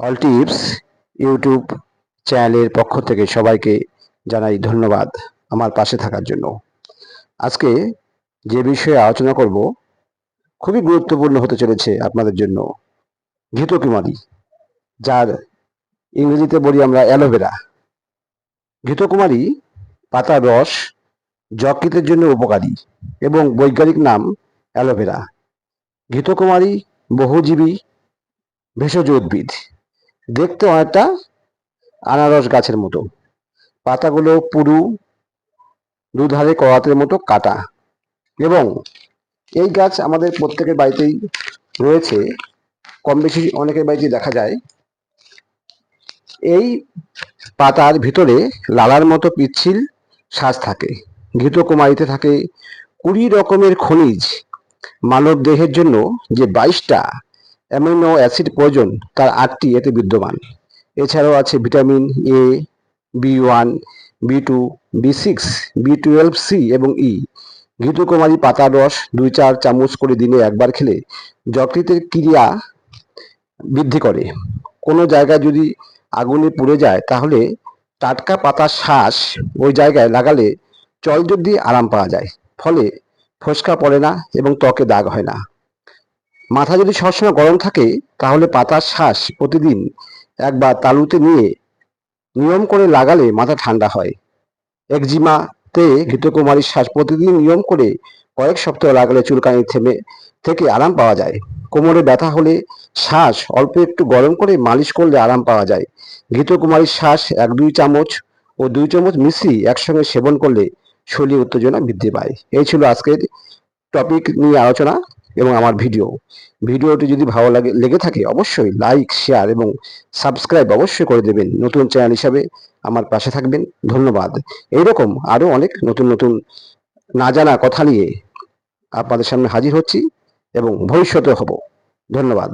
All tips YouTube চ্যানেলের পক্ষ থেকে সবাইকে জানাই ধন্যবাদ আমার পাশে থাকার জন্য। আজকে যে বিষয়ে আলোচনা করব, খুবই গুরুত্বপূর্ণ হতে চলেছে আপনাদের জন্য ঘৃতকুমারী যার ইংরেজিতে বলি আমরা অ্যালোভেরা। ঘৃতকুমারী পাতার রস যকৃতের জন্য উপকারী এবং বৈজ্ঞানিক নাম অ্যালোভেরা। ঘৃতকুমারী বহুজীবী, ভেষজ উদ্ভিদ। দেখতে অনেকটা আনারস গাছের মতো। পাতাগুলো পুরু, দুধারে করাতের মতো কাটা। এবং এই গাছ আমাদের প্রত্যেকের বাড়িতেই রয়েছে। কম বেশি অনেকের বাড়িতে দেখা যায়। এই পাতার ভিতরে লালার মতো পিচ্ছিল শ্বাস থাকে। ঘৃতকুমারীতে থাকে কুড়ি রকমের খনিজ। মানব দেহের জন্য যে বাইশটা অ্যামিনো অ্যাসিড প্রয়োজন, তার আটটি এতে বিদ্যমান। এছাড়াও আছে vitamin A B one B two B six B twelve C এবং ই ঘৃতকুমারী পাতার রস দুই চার চামচ করে দিনে একবার খেলে যকৃতের ক্রিয়া বৃদ্ধি করে। কোনো জায়গায় যদি আগুনে পুড়ে যায়, তাহলে টাটকা পাতার শ্বাস ওই জায়গায় লাগালে জলদি আরাম পাওয়া যায়। ফলে ফোসকা পড়ে না এবং ত্বকে দাগ হয় না। মাথা যদি সবসময় গরম থাকে, তাহলে পাতার শ্বাস প্রতিদিন একবার তালুতে নিয়ে নিয়ম করে লাগালে মাথা ঠান্ডা হয়। একজিমাতে ঘৃতকুমারীর শ্বাস প্রতিদিন নিয়ম করে কয়েক সপ্তাহ লাগালে চুলকানি থেমে, থেকে আরাম পাওয়া যায়। কোমরে ব্যথা হলে শ্বাস অল্প একটু গরম করে মালিশ করলে আরাম পাওয়া যায়। ঘৃতকুমারীর শ্বাস এক দুই চামচ ও দুই চামচ মিশিয়ে একসঙ্গে সেবন করলে শরীরে উত্তেজনা বৃদ্ধি পায়। এই ছিল আজকের টপিক নিয়ে আলোচনা। এবং আমার ভিডিও। ভিডিওটি যদি ভালো লাগে, লেগে থাকে অবশ্যই লাইক শেয়ার এবং সাবস্ক্রাইব অবশ্যই করে দেবেন নতুন চ্যানেল হিসাবে আমার পাশে থাকবেন। ধন্যবাদ। এইরকম আরও অনেক নতুন নতুন না জানা কথা নিয়ে আপনাদের সামনে হাজির হচ্ছি এবং ভবিষ্যতে হব। ধন্যবাদ।